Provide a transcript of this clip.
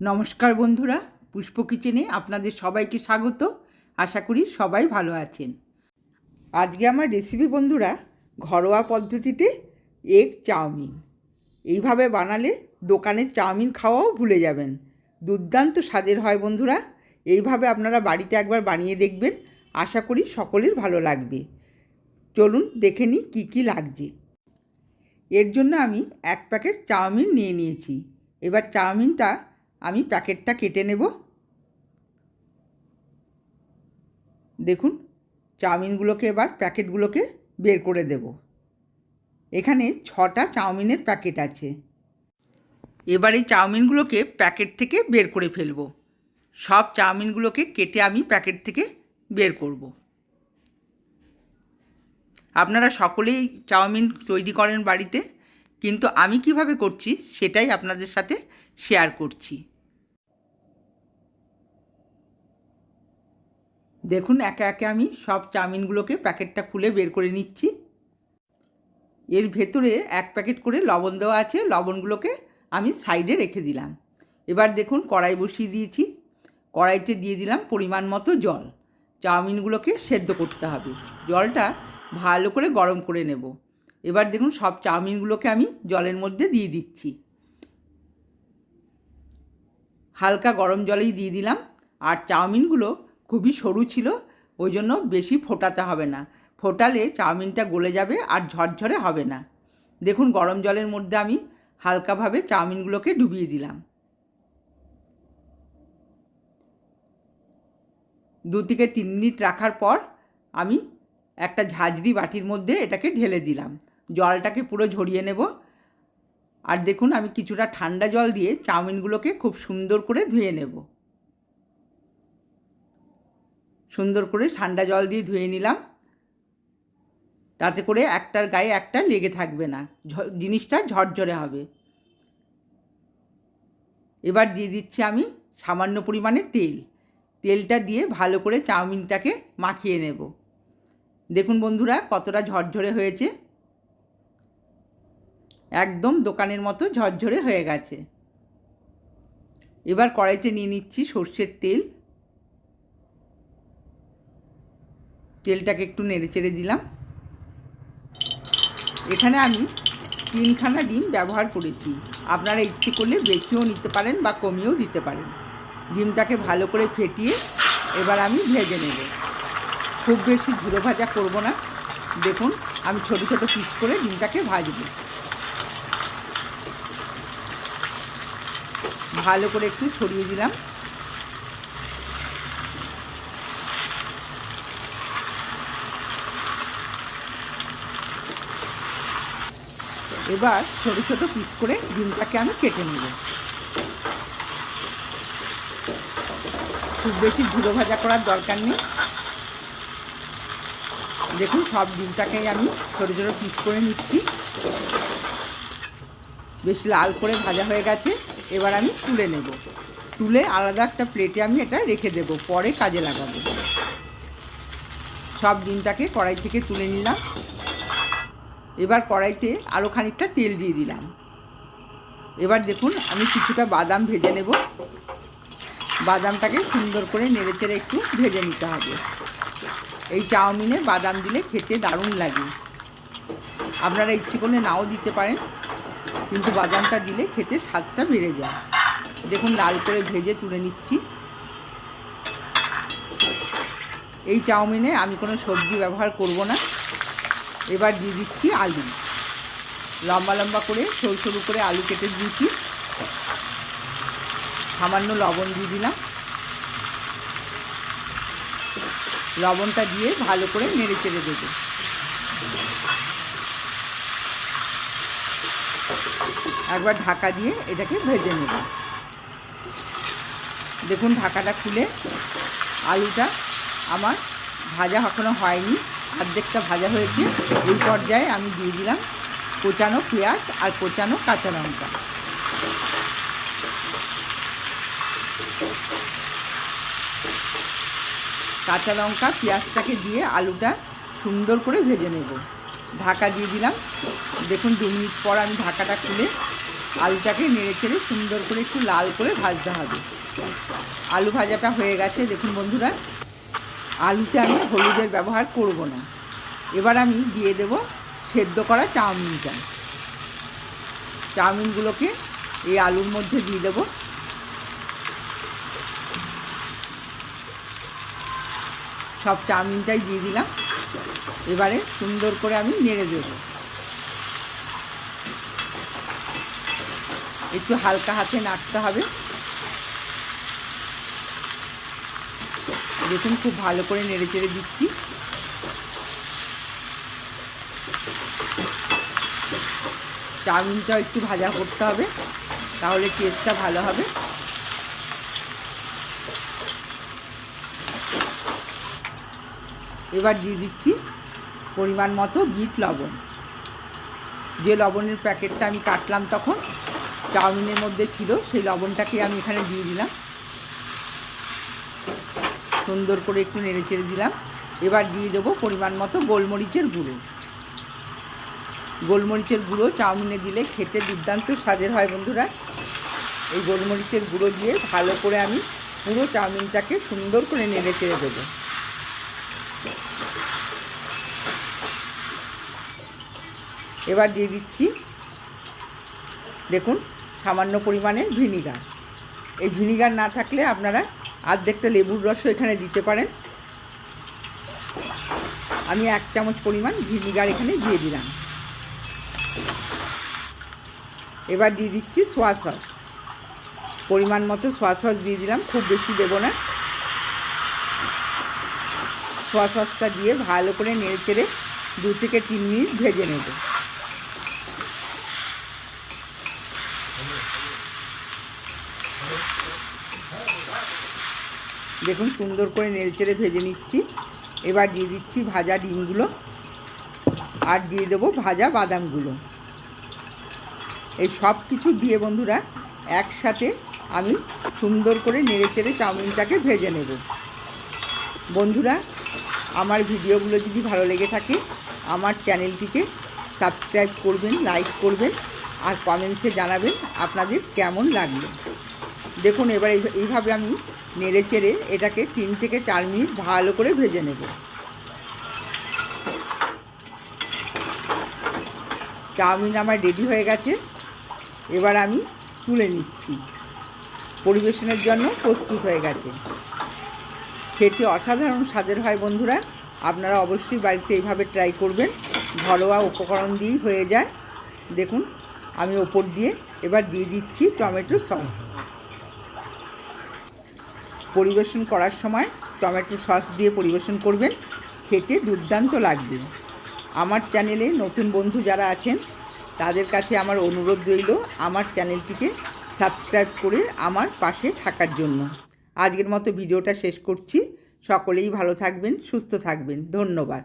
নমস্কার বন্ধুরা, পুষ্প কিচেনে আপনাদের সবাইকে স্বাগত। আশা করি সবাই ভালো আছেন। আজকে আমার রেসিপি বন্ধুরা, ঘরোয়া পদ্ধতিতে এগ চাউমিন। এইভাবে বানালে দোকানের চাউমিন খাওয়াও ভুলে যাবেন। দুর্দান্ত স্বাদের হয় বন্ধুরা। এইভাবে আপনারা বাড়িতে একবার বানিয়ে দেখবেন। আশা করি সকলের ভালো লাগবে। চলুন দেখে নিই কী কী লাগছে। এর জন্য আমি এক প্যাকেট চাউমিন নিয়ে নিয়েছি। এবার চাউমিনটা আমি প্যাকেটটা কেটে নেব। দেখুন, চাউমিনগুলোকে এবার প্যাকেটগুলোকে বের করে দেব। এখানে ছটা চাউমিনের প্যাকেট আছে। এবার এই চাউমিনগুলোকে প্যাকেট থেকে বের করে ফেলব। সব চাউমিনগুলোকে কেটে আমি প্যাকেট থেকে বের করব। আপনারা সকলেই চাউমিন তৈরি করেন বাড়িতে, কিন্তু আমি কীভাবে করছি সেটাই আপনাদের সাথে শেয়ার করছি। দেখুন, একে একে আমি সব চাউমিনগুলোকে প্যাকেটটা খুলে বের করে নিচ্ছি। এর ভেতরে এক প্যাকেট করে লবণ দেওয়া আছে, লবণগুলোকে আমি সাইডে রেখে দিলাম। এবার দেখুন, কড়াই বসিয়ে দিয়েছি। কড়াইতে দিয়ে দিলাম পরিমাণ মতো জল। চাউমিনগুলোকে সেদ্ধ করতে হবে। জলটা ভালো করে গরম করে নেব। এবার দেখুন, সব চাউমিনগুলোকে আমি জলের মধ্যে দিয়ে দিচ্ছি। হালকা গরম জলেই দিয়ে দিলাম। আর চাউমিনগুলো খুবই সরু ছিল, ওই জন্য বেশি ফোটাতে হবে না। ফোটালে চাউমিনটা গলে যাবে আর ঝরঝরে হবে না। দেখুন, গরম জলের মধ্যে আমি হালকাভাবে চাউমিনগুলোকে ডুবিয়ে দিলাম। দু থেকে তিন মিনিট রাখার পর আমি একটা ঝাঁঝরি বাটির মধ্যে এটাকে ঢেলে দিলাম। জলটাকে পুরো ঝরিয়ে নেব। আর দেখুন, আমি কিছুটা ঠান্ডা জল দিয়ে চাউমিনগুলোকে খুব সুন্দর করে ধুয়ে নেব। সুন্দর করে ঠান্ডা জল দিয়ে ধুয়ে নিলাম। তাতে করে একটার গায়ে একটা লেগে থাকবে না। জিনিসটা ঝরঝরে হবে। এবার দিয়ে দিচ্ছি আমি সামান্য পরিমাণে তেল। তেলটা দিয়ে ভালো করে চাউমিনটাকে মাখিয়ে নেব। দেখুন বন্ধুরা, কতটা ঝরঝরে হয়েছে। একদম দোকানের মতো ঝরঝরে হয়ে গেছে। এবার কড়াইতে নিয়ে নিচ্ছি সর্ষের তেল। তেলটাকে একটু নেড়ে চেড়ে দিলাম। এখানে আমি তিনখানা ডিম ব্যবহার করেছি। আপনারা ইচ্ছে করলে বেশিও নিতে পারেন বা কমিয়েও দিতে পারেন। ডিমটাকে ভালো করে ফেটিয়ে এবার আমি ভেজে নেব। খুব বেশি ঝুড়ো ভাজা করব না। দেখুন, আমি ছোটো ছোটো পিস করে ডিমটাকে ভাজব। ভালো করে একটু ছড়িয়ে দিলাম। এবার ছোটো ছোটো পিস করে ডিমটাকে আমি কেটে নেব। খুব বেশি ঝুড়ো ভাজা করার দরকার নেই। দেখুন, সব ডিমটাকেই আমি ছোটো ছোটো পিস করে নিচ্ছি। বেশ লাল করে ভাজা হয়ে গেছে, এবার আমি তুলে নেব। তুলে আলাদা একটা প্লেটে আমি এটা রেখে দেব, পরে কাজে লাগাবো। সব ডিমটাকে কড়াই থেকে তুলে নিলাম। এবার কড়াইতে আরও খানিকটা তেল দিয়ে দিলাম। এবার দেখুন, আমি কিছুটা বাদাম ভেজে নেব। বাদামটাকে সুন্দর করে নেড়ে চেড়ে একটু ভেজে নিতে হবে। এই চাউমিনে বাদাম দিলে খেতে দারুণ লাগে। আপনারা ইচ্ছে করলে নাও দিতে পারেন, কিন্তু বাদামটা দিলে খেতে স্বাদটা বেড়ে যায়। দেখুন, লাল করে ভেজে তুলে নিচ্ছি। এই চাউমিনে আমি কোনো সবজি ব্যবহার করব না। এবার দিয়ে দিচ্ছি আলু। লম্বা লম্বা করে, সরু সরু করে আলু কেটে দিয়েছি। সামান্য লবণ দিয়ে দিলাম। লবণটা দিয়ে ভালো করে নেড়ে চেড়ে দেবো। একবার ঢাকা দিয়ে এটাকে ভেজে নেব। দেখুন, ঢাকাটা খুলে আলুটা আমার ভাজা এখনও হয়নি। অর্ধেকটা ভাজা হয়েছে, এই পর্যায়ে আমি দিয়ে দিলাম কোচানো পেঁয়াজ আর কোচানো কাঁচা লঙ্কা। কাঁচা লঙ্কা পেঁয়াজটাকে দিয়ে আলুটা সুন্দর করে ভেজে নেব। ঢাকা দিয়ে দিলাম। দেখুন দু মিনিট পর আমি ঢাকাটা খুলে আলুটাকে নেড়ে চেড়ে সুন্দর করে একটু লাল করে ভাজতে হবে। আলু ভাজাটা হয়ে গেছে। দেখুন বন্ধুরা আলুতে আমি হলুদের ব্যবহার করব না। এবার আমি দিয়ে দেব সেদ্ধ করা চাউমিনটা। চাউমিনগুলোকে এই আলুর মধ্যে দিয়ে দেবো। সব চাউমিনটাই দিয়ে দিলাম। এবারে সুন্দর করে আমি নেড়ে দেব। একটু হালকা হাতে নাড়তে হবে। দেখুন, খুব ভালো করে নেড়ে চেড়ে দিচ্ছি। চাউমিনটাও একটু ভাজা করতে হবে, তাহলে টেস্টটা ভালো হবে। এবার দিয়ে দিচ্ছি পরিমাণ মতো বিট লবণ। যে লবণের প্যাকেটটা আমি কাটলাম তখন চাউমিনের মধ্যে ছিল, সেই লবণটাকে আমি এখানে দিয়ে দিলাম। সুন্দর করে একটু নেড়ে চেড়ে দিলাম। এবার দিয়ে দেবো পরিমাণ মতো গোলমরিচের গুঁড়ো। গোলমরিচের গুঁড়ো চাউমিনে দিলে খেতে দুর্দান্ত স্বাদের হয় বন্ধুরা। এই গোলমরিচের গুঁড়ো দিয়ে ভালো করে আমি পুরো চাউমিনটাকে সুন্দর করে নেড়ে চেড়ে দেবো। এবার দিয়ে দিচ্ছি, দেখুন, সামান্য পরিমাণে ভিনিগার। এই ভিনিগার না থাকলে আপনারা আর্ধেকটা লেবুর রসও এখানে দিতে পারেন। আমি এক চামচ পরিমাণ ভিনিগার এখানে দিয়ে দিলাম। এবার দিয়ে দিচ্ছি সোয়া সস পরিমাণ মতো সোয়া সস দিয়ে দিলাম, খুব বেশি দেবো না। সোয়া সসটা দিয়ে ভালো করে নেড়ে চেড়ে দু থেকে তিন মিনিট ভেজে নেব। দেখুন সুন্দর করে নেড়ে চেড়ে ভেজে নিচ্ছি। এবার দিয়ে দিচ্ছি ভাজা ডিমগুলো আর দিয়ে দেবো ভাজা বাদামগুলো। এই সব কিছু দিয়ে বন্ধুরা একসাথে আমি সুন্দর করে নেড়ে চেড়ে চাউমিনটাকে ভেজে নেব। বন্ধুরা, আমার ভিডিওগুলো যদি ভালো লেগে থাকে, আমার চ্যানেলটিকে সাবস্ক্রাইব করবেন, লাইক করবেন আর কমেন্টসে জানাবেন আপনাদের কেমন লাগল। দেখুন এবার এইভাবে আমি নেড়ে চেড়ে এটাকে তিন থেকে চার মিনিট ভালো করে ভেজে নেব। চাউমিন আমার রেডি হয়ে গেছে। এবার আমি তুলে নিচ্ছি। পরিবেশনের জন্য প্রস্তুত হয়ে গেছে। খেতে অসাধারণ স্বাদের হয় বন্ধুরা। আপনারা অবশ্যই বাড়িতে এইভাবে ট্রাই করবেন। ঘরোয়া উপকরণ দিয়েই হয়ে যায়। দেখুন, আমি ওপর দিয়ে এবার দিয়ে দিচ্ছি টমেটো সস। পরিবেশন করার সময় টমেটো সস দিয়ে পরিবেশন করবেন। খেতে দুর্দান্ত লাগবে। আমার চ্যানেলে নতুন বন্ধু যারা আছেন, তাদের কাছে আমার অনুরোধ রইল আমার চ্যানেলটিকে সাবস্ক্রাইব করে আমার পাশে থাকার জন্য। আজকের মতো ভিডিওটা শেষ করছি। সকলেই ভালো থাকবেন, সুস্থ থাকবেন। ধন্যবাদ।